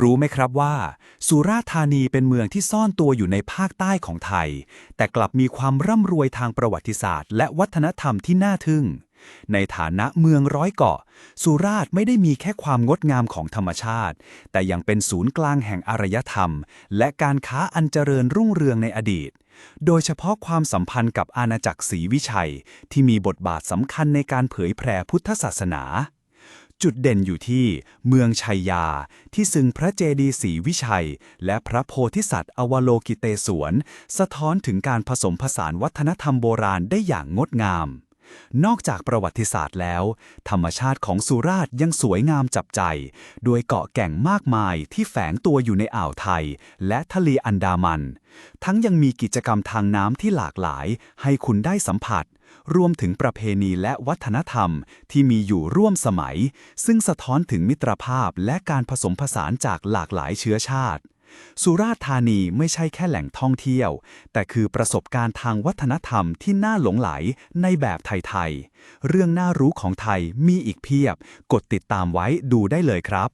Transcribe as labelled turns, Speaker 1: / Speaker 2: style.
Speaker 1: รู้ไหมครับว่า สุราษฎร์ธานีเป็นเมืองที่ซ่อนตัวอยู่ในภาคใต้ของไทย แต่กลับมีความร่ำรวยทางประวัติศาสตร์ และวัฒนธรรมที่น่าทึ่ง ในฐานะเมืองร้อยเกาะ สุราษฎร์ไม่ได้มีแค่ความงดงามของธรรมชาติ แต่ยังเป็นศูนย์กลางแห่งอารยธรรม และการค้าอันเจริญรุ่งเรืองในอดีต โดยเฉพาะความสัมพันธ์กับอาณาจักรศรีวิชัย ที่มีบทบาทสำคัญในการเผยแผ่พุทธศาสนา จุดเด่นอยู่ที่เมืองชัยยา ที่ซึ่งพระเจดีย์ศรีวิชัย และพระโพธิสัตว์อวโลกิเตศวน สะท้อนถึงการผสมผสานวัฒนธรรมโบราณได้อย่างงดงาม นอกจากประวัติศาสตร์แล้ว ธรรมชาติของสุราษฎร์ยังสวยงามจับใจ โดยเกาะแก่งมากมายที่แฝงตัวอยู่ในอ่าวไทย และทะเลอันดามัน ทั้งยังมีกิจกรรมทางน้ำที่หลากหลาย ให้คุณได้สัมผัส รวมถึงประเพณีและวัฒนธรรมที่มีอยู่ร่วมสมัย ซึ่งสะท้อนถึงมิตรภาพและการผสมผสานจากหลากหลายเชื้อชาติ สุราษฎร์ธานีไม่ใช่แค่แหล่งท่องเที่ยว แต่คือประสบการณ์ทางวัฒนธรรมที่น่าหลงไหลในแบบไทยๆ เรื่องน่ารู้ของไทยมีอีกเพียบ กดติดตามไว้ดูได้เลยครับ